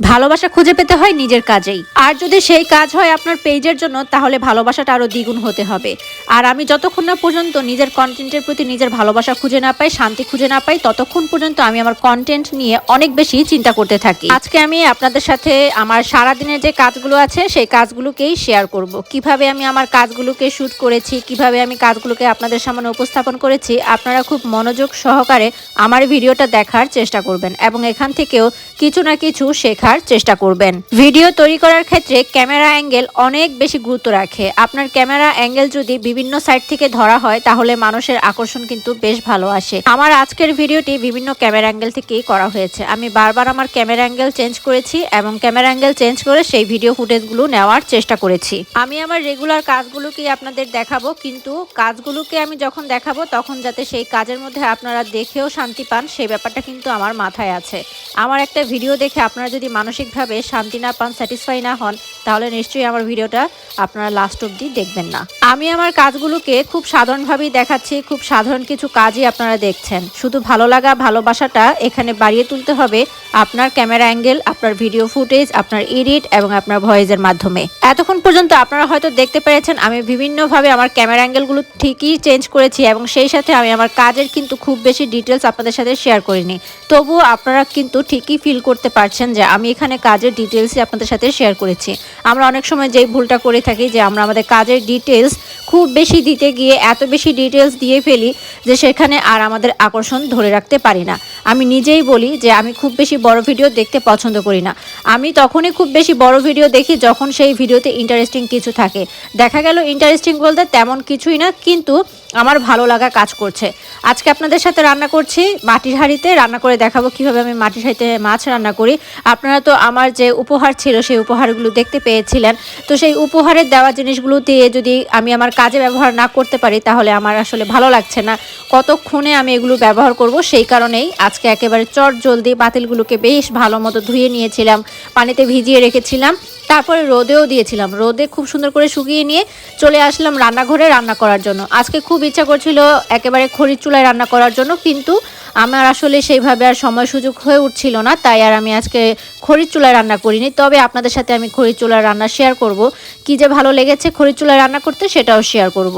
ভালোবাসা খুঁজে পেতে হয় নিজের কাজেই। আর যদি সেই কাজ হয় আপনার পেজের জন্য, তাহলে ভালোবাসাটা আরও দ্বিগুণ হতে হবে। আর আমি যতক্ষণ না পর্যন্ত নিজের কন্টেন্টের প্রতি নিজের ভালোবাসা খুঁজে না পাই, শান্তি খুঁজে না পাই, ততক্ষণ পর্যন্ত আমি আমার কন্টেন্ট নিয়ে অনেক বেশি চিন্তা করতে থাকি। আজকে আমি আপনাদের সাথে আমার সারাদিনের যে কাজগুলো আছে, সেই কাজগুলোকেই শেয়ার করব। কীভাবে আমি আমার কাজগুলোকে শ্যুট করেছি, কীভাবে আমি কাজগুলোকে আপনাদের সামনে উপস্থাপন করেছি, আপনারা খুব মনোযোগ সহকারে আমার ভিডিওটা দেখার চেষ্টা করবেন এবং এখান থেকেও কিছু না কিছু শেখার চেষ্টা করবেন। ভিডিও তৈরি করার ক্ষেত্রে ক্যামেরা অ্যাঙ্গেল অনেক বেশি গুরুত্ব রাখে। আপনার ক্যামেরা অ্যাঙ্গেল যদি বিভিন্ন সাইড থেকে ধরা হয়, তাহলে মানুষের আকর্ষণ কিন্তু বেশ ভালো আসে। আমার আজকের ভিডিওটি বিভিন্ন ক্যামেরা অ্যাঙ্গেল থেকেই করা হয়েছে। আমি বারবার আমার ক্যামেরা অ্যাঙ্গেল চেঞ্জ করেছি এবং ক্যামেরা অ্যাঙ্গেল চেঞ্জ করে সেই ভিডিও ফুটেজগুলো নেওয়ার চেষ্টা করেছি। আমি আমার রেগুলার কাজগুলোকেই আপনাদের দেখাবো, কিন্তু কাজগুলোকে আমি যখন দেখাবো, তখন যাতে সেই কাজের মধ্যে আপনারা দেখেও শান্তি পান সেই ব্যাপারটা কিন্তু আমার মাথায় আছে। আমার একটা ভিডিও দেখে আপনারা যদি মানসিকভাবে শান্তি না পান স্যাটিসফাই না হন, তাহলে নিশ্চয়ই আমার ভিডিওটা আপনারা লাস্ট অবধি দেখবেন না। আমি আমার কাজগুলোকে খুব সাধারণভাবেই দেখাচ্ছি, খুব সাধারণ কিছু কাজই আপনারা দেখছেন। শুধু ভালো লাগা, ভালোবাসাটা এখানে বাড়িয়ে তুলতে হবে আপনার ক্যামেরা অ্যাঙ্গেল আপনার ভিডিও ফুটেজ আপনার এডিট এবং আপনার ভয়েসের মাধ্যমে। এতক্ষণ পর্যন্ত আপনারা হয়তো দেখতে পেরেছেন, আমি বিভিন্নভাবে আমার ক্যামেরা অ্যাঙ্গেলগুলো ঠিকই চেঞ্জ করেছি এবং সেই সাথে আমি আমার কাজের কিন্তু খুব বেশি ডিটেলস আপনাদের সাথে শেয়ার করিনি। তবুও আপনারা কিন্তু ঠিকই ফিল করতে পারছেন যে আমি এখানে কাজের ডিটেলসই আপনাদের সাথে শেয়ার করেছি। আমরা অনেক সময় যেই ভুলটা করে থাকি যে আমরা আমাদের কাজের ডিটেলস খুব বেশি দিতে গিয়ে এত বেশি ডিটেলস দিয়ে ফেলি যে সেখানে আর আমাদের আকর্ষণ ধরে রাখতে পারি না। আমি নিজেই বলি যে আমি খুব বেশি বড় ভিডিও দেখতে পছন্দ করি না। আমি তখনই খুব বেশি বড় ভিডিও দেখি যখন সেই ভিডিওতে ইন্টারেস্টিং কিছু থাকে। দেখা গেল ইন্টারেস্টিং বলতে তেমন কিছুই না, কিন্তু আমার ভালো লাগা কাজ করছে। আজকে আপনাদের সাথে রান্না করছি মাটির হাঁড়িতে। রান্না করে দেখাবো কীভাবে আমি মাটির হাঁড়িতে মাছ রান্না করি। আপনারা তো আমার যে উপহার ছিল, সেই উপহারগুলো দেখতে পেয়েছিলেন। তো সেই উপহারের দেওয়া জিনিসগুলো দিয়ে যদি আমি আমার কাজে ব্যবহার না করতে পারি, তাহলে আমার আসলে ভালো লাগছে না। কতক্ষণে আমি এগুলো ব্যবহার করব, সেই কারণেই আজকে একেবারে চট জলদি বাতিলগুলোকে বেশ ভালো মতো ধুয়ে নিয়েছিলাম। পানিতে ভিজিয়ে রেখেছিলাম। তারপরে রোদেও দিয়েছিলাম। রোদে খুব সুন্দর করে শুকিয়ে নিয়ে চলে আসলাম রান্নাঘরে রান্না করার জন্য। আজকে খুব ইচ্ছা করছিল একেবারে খড়ির চুলায় রান্না করার জন্য, কিন্তু আমার আসলে সেইভাবে আর সময় সুযোগ হয়ে উঠছিল না, তাই আর আমি আজকে খড়ির চুলায় রান্না করিনি। তবে আপনাদের সাথে আমি খড়ির চুলার রান্না শেয়ার করব। কি যে ভালো লেগেছে খড়ির চুলায় রান্না করতে, সেটাও শেয়ার করব।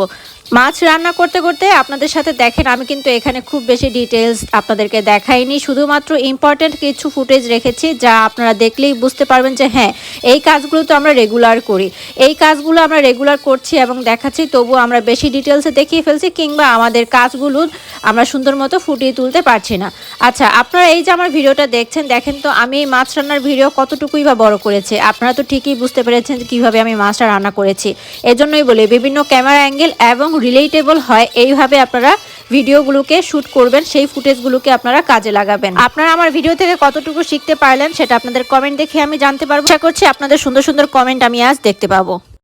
মাছ রান্না করতে করতে আপনাদের সাথে দেখেন, আমি কিন্তু এখানে খুব বেশি ডিটেলস আপনাদেরকে দেখাইনি। শুধুমাত্র ইম্পর্ট্যান্ট কিছু ফুটেজ রেখেছি যা আপনারা দেখলেই বুঝতে পারবেন যে হ্যাঁ এই কাজগুলো তো আমরা রেগুলার করি। এই কাজগুলো আমরা রেগুলার করছি এবং দেখাচ্ছি তবু আমরা বেশি ডিটেলসে দেখিয়ে ফেলছি কিংবা আমাদের কাজগুলো আমরা সুন্দর মতো ফুটিয়ে তুলতে পারছি না। আচ্ছা আপনারা এই যে আমার ভিডিওটা দেখছেন, দেখেন তো আমি এই মাছ রান্নার ভিডিও কতটুকুই বা বড় করেছে? আপনারা তো ঠিকই বুঝতে পেরেছেন কীভাবে আমি মাছটা রান্না করেছি। এজন্যই বলি, বিভিন্ন ক্যামেরা অ্যাঙ্গেল এবং রিলেটেবল হয়, এইভাবে আপনারা ভিডিওগুলোকে শ্যুট করবেন, সেই ফুটেজগুলোকে আপনারা কাজে লাগাবেন। আপনারা আমার ভিডিও থেকে কতটুকু শিখতে পারলেন সেটা আপনাদের কমেন্ট দেখে আমি জানতে পারব। আশা করছি আপনাদের সুন্দর সুন্দর কমেন্ট আমি আজ দেখতে পাবো।